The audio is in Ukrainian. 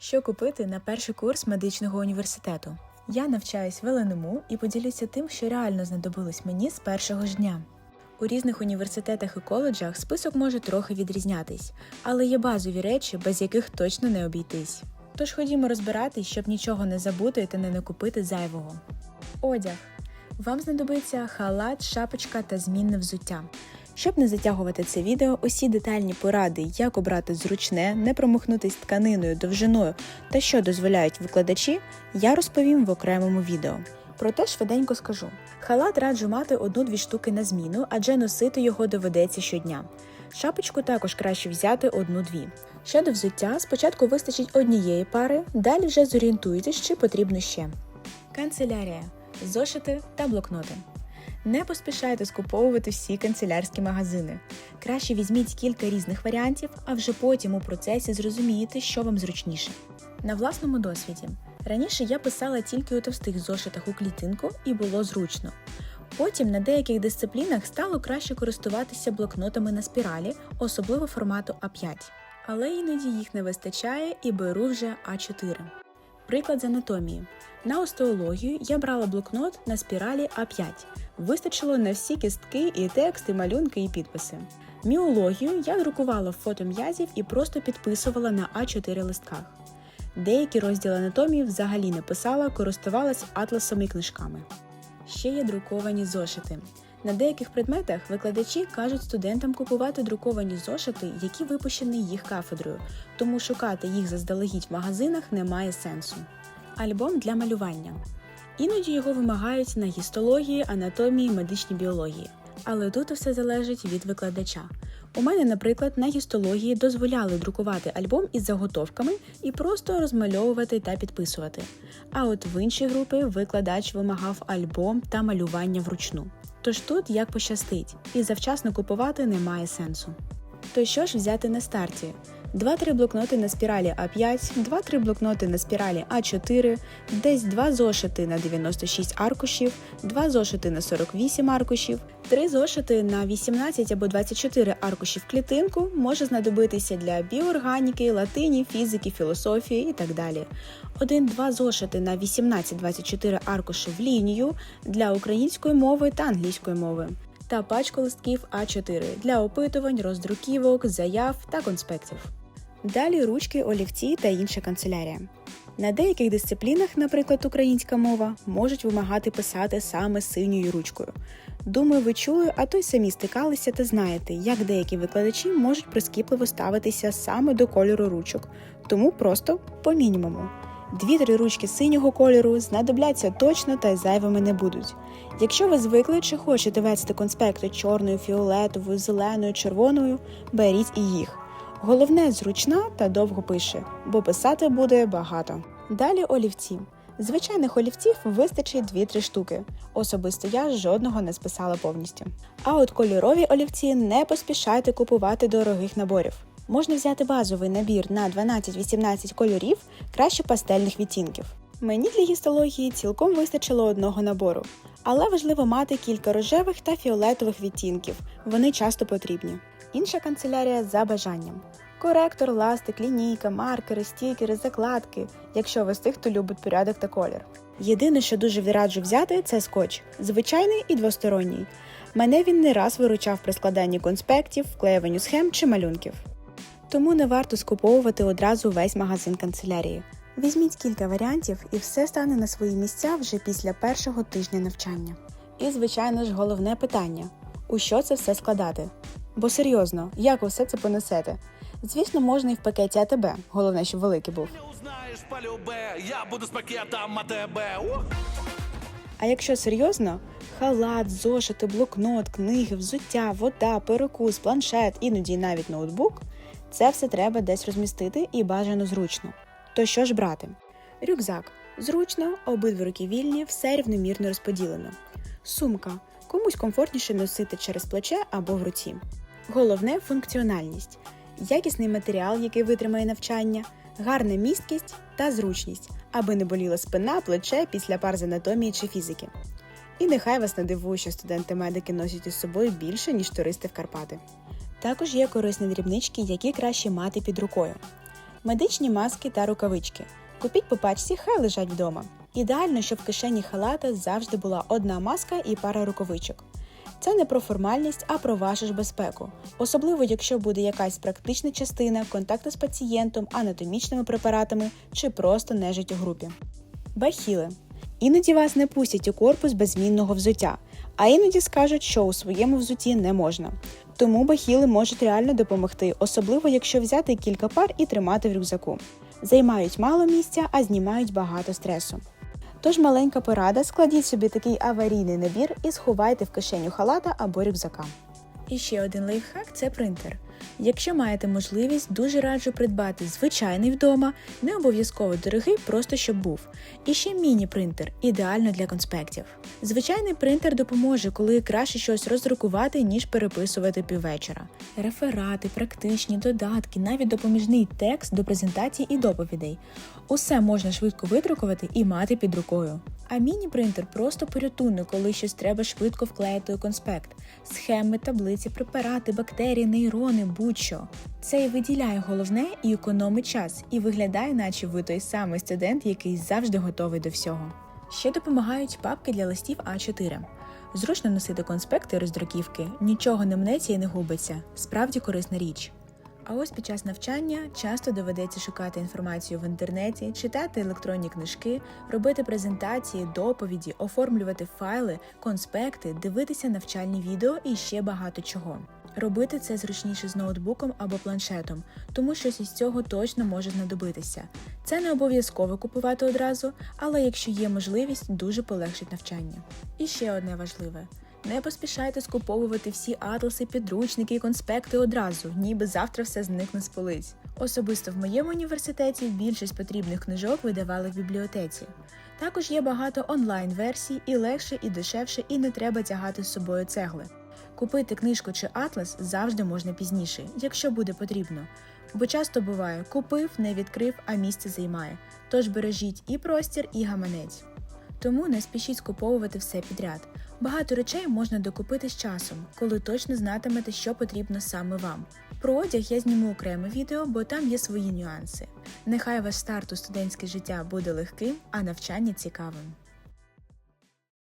Що купити на перший курс медичного університету? Я навчаюсь в ЛНМУ і поділюся тим, що реально знадобилось мені з першого ж дня. У різних університетах і коледжах список може трохи відрізнятись, але є базові речі, без яких точно не обійтись. Тож ходімо розбиратись, щоб нічого не забути та не накупити зайвого. Одяг. Вам знадобиться халат, шапочка та змінне взуття. Щоб не затягувати це відео, усі детальні поради, як обрати зручне, не промахнутись тканиною, довжиною та що дозволяють викладачі, я розповім в окремому відео. Проте швиденько скажу: халат раджу мати одну-дві штуки на зміну, адже носити його доведеться щодня. Шапочку також краще взяти одну-дві. Щодо взуття, спочатку вистачить однієї пари, далі вже зорієнтуйтесь, чи потрібно ще. Канцелярія, зошити та блокноти. Не поспішайте скуповувати всі канцелярські магазини. Краще візьміть кілька різних варіантів, а вже потім у процесі зрозумієте, що вам зручніше. На власному досвіді. Раніше я писала тільки у товстих зошитах у клітинку і було зручно. Потім на деяких дисциплінах стало краще користуватися блокнотами на спіралі, особливо формату А5. Але іноді їх не вистачає і беру вже А4. Приклад з анатомії. На остеологію я брала блокнот на спіралі А5. Вистачило на всі кістки, і тексти, малюнки і підписи. Міологію я друкувала фото м'язів і просто підписувала на А4 листках. Деякі розділи анатомії взагалі не писала, користувалась атласом і книжками. Ще є друковані зошити. На деяких предметах викладачі кажуть студентам купувати друковані зошити, які випущені їх кафедрою, тому шукати їх заздалегідь в магазинах немає сенсу. Альбом для малювання. Іноді його вимагають на гістології, анатомії, медичній біології. Але тут все залежить від викладача. У мене, наприклад, на гістології дозволяли друкувати альбом із заготовками і просто розмальовувати та підписувати. А от в інші групи викладач вимагав альбом та малювання вручну. Тож тут як пощастить, і завчасно купувати немає сенсу. То що ж взяти на старті? 2-3 блокноти на спіралі А5, 2-3 блокноти на спіралі А4, десь 2 зошити на 96 аркушів, 2 зошити на 48 аркушів, 3 зошити на 18 або 24 аркушів клітинку може знадобитися для біоорганіки, латині, фізики, філософії і так далі. 1-2 зошити на 18-24 аркуші в лінію для української мови та англійської мови. Та пачку листків А4 для опитувань, роздруківок, заяв та конспектів. Далі ручки, олівці та інша канцелярія. На деяких дисциплінах, наприклад, українська мова, можуть вимагати писати саме синьою ручкою. Думаю, ви чули, а то й самі стикалися та знаєте, як деякі викладачі можуть прискіпливо ставитися саме до кольору ручок, тому просто по мінімуму. Дві-три ручки синього кольору знадобляться точно та зайвими не будуть. Якщо ви звикли чи хочете вести конспекти чорною, фіолетовою, зеленою, червоною, беріть і їх. Головне зручна та довго пише, бо писати буде багато. Далі олівці. Звичайних олівців вистачить 2-3 штуки. Особисто я жодного не списала повністю. А от кольорові олівці не поспішайте купувати дорогих наборів. Можна взяти базовий набір на 12-18 кольорів, краще пастельних відтінків. Мені для гістології цілком вистачило одного набору, але важливо мати кілька рожевих та фіолетових відтінків, вони часто потрібні. Інша канцелярія за бажанням. Коректор, ластик, лінійка, маркери, стікери, закладки, якщо ви з тих, хто любить порядок та колір. Єдине, що дуже раджу взяти, це скотч, звичайний і двосторонній. Мене він не раз виручав при складанні конспектів, вклеюванню схем чи малюнків. Тому не варто скуповувати одразу весь магазин канцелярії. Візьміть кілька варіантів і все стане на свої місця вже після першого тижня навчання. І, звичайно ж, головне питання: у що це все складати? Бо серйозно, як ви все це понесете? Звісно, можна і в пакеті АТБ, головне, щоб великий був. Узнаєш полюбе, я буду з пакетом АТБ. А якщо серйозно, халат, зошити, блокнот, книги, взуття, вода, перекус, планшет, іноді навіть ноутбук це все треба десь розмістити і бажано зручно. То що ж брати? Рюкзак зручно, обидві руки вільні, все рівномірно розподілено. Сумка комусь комфортніше носити через плече або в руці. Головне функціональність, якісний матеріал, який витримає навчання, гарна місткість та зручність, аби не боліла спина, плече після пар з анатомії чи фізики. І нехай вас не дивує, що студенти-медики носять із собою більше, ніж туристи в Карпати. Також є корисні дрібнички, які краще мати під рукою. Медичні маски та рукавички. Купіть по пачці, хай лежать вдома. Ідеально, щоб в кишені халата завжди була одна маска і пара рукавичок. Це не про формальність, а про вашу ж безпеку. Особливо, якщо буде якась практична частина, контакти з пацієнтом, анатомічними препаратами чи просто нежить у групі. Бахіли. Іноді вас не пустять у корпус без змінного взуття, а іноді скажуть, що у своєму взутті не можна. Тому бахіли можуть реально допомогти, особливо якщо взяти кілька пар і тримати в рюкзаку. Займають мало місця, а знімають багато стресу. Тож маленька порада, складіть собі такий аварійний набір і сховайте в кишеню халата або рюкзака. І ще один лайфхак це принтер. Якщо маєте можливість, дуже раджу придбати звичайний вдома, не обов'язково дорогий, просто щоб був. І ще міні-принтер, ідеально для конспектів. Звичайний принтер допоможе, коли краще щось роздрукувати, ніж переписувати піввечора. Реферати, практичні додатки, навіть допоміжний текст до презентацій і доповідей. Усе можна швидко видрукувати і мати під рукою. А міні-принтер просто порятунок, коли щось треба швидко вклеїти у конспект. Схеми, таблиці, препарати, бактерії, нейрони, будь-що. Це виділяє головне і економить час, і виглядає, наче ви той самий студент, який завжди готовий до всього. Ще допомагають папки для листів А4. Зручно носити конспекти роздруківки, нічого не мнеться і не губиться. Справді корисна річ. А ось під час навчання часто доведеться шукати інформацію в інтернеті, читати електронні книжки, робити презентації, доповіді, оформлювати файли, конспекти, дивитися навчальні відео і ще багато чого. Робити це зручніше з ноутбуком або планшетом, тому щось із цього точно може знадобитися. Це не обов'язково купувати одразу, але якщо є можливість, дуже полегшить навчання. І ще одне важливе. Не поспішайте скуповувати всі атласи, підручники і конспекти одразу, ніби завтра все зникне з полиць. Особисто в моєму університеті більшість потрібних книжок видавали в бібліотеці. Також є багато онлайн-версій, і легше, і дешевше, і не треба тягати з собою цегли. Купити книжку чи атлас завжди можна пізніше, якщо буде потрібно. Бо часто буває, купив, не відкрив, а місце займає. Тож бережіть і простір, і гаманець. Тому не спішіть скуповувати все підряд. Багато речей можна докупити з часом, коли точно знатимете, що потрібно саме вам. Про одяг я зніму окреме відео, бо там є свої нюанси. Нехай ваш старт у студентське життя буде легким, а навчання цікавим.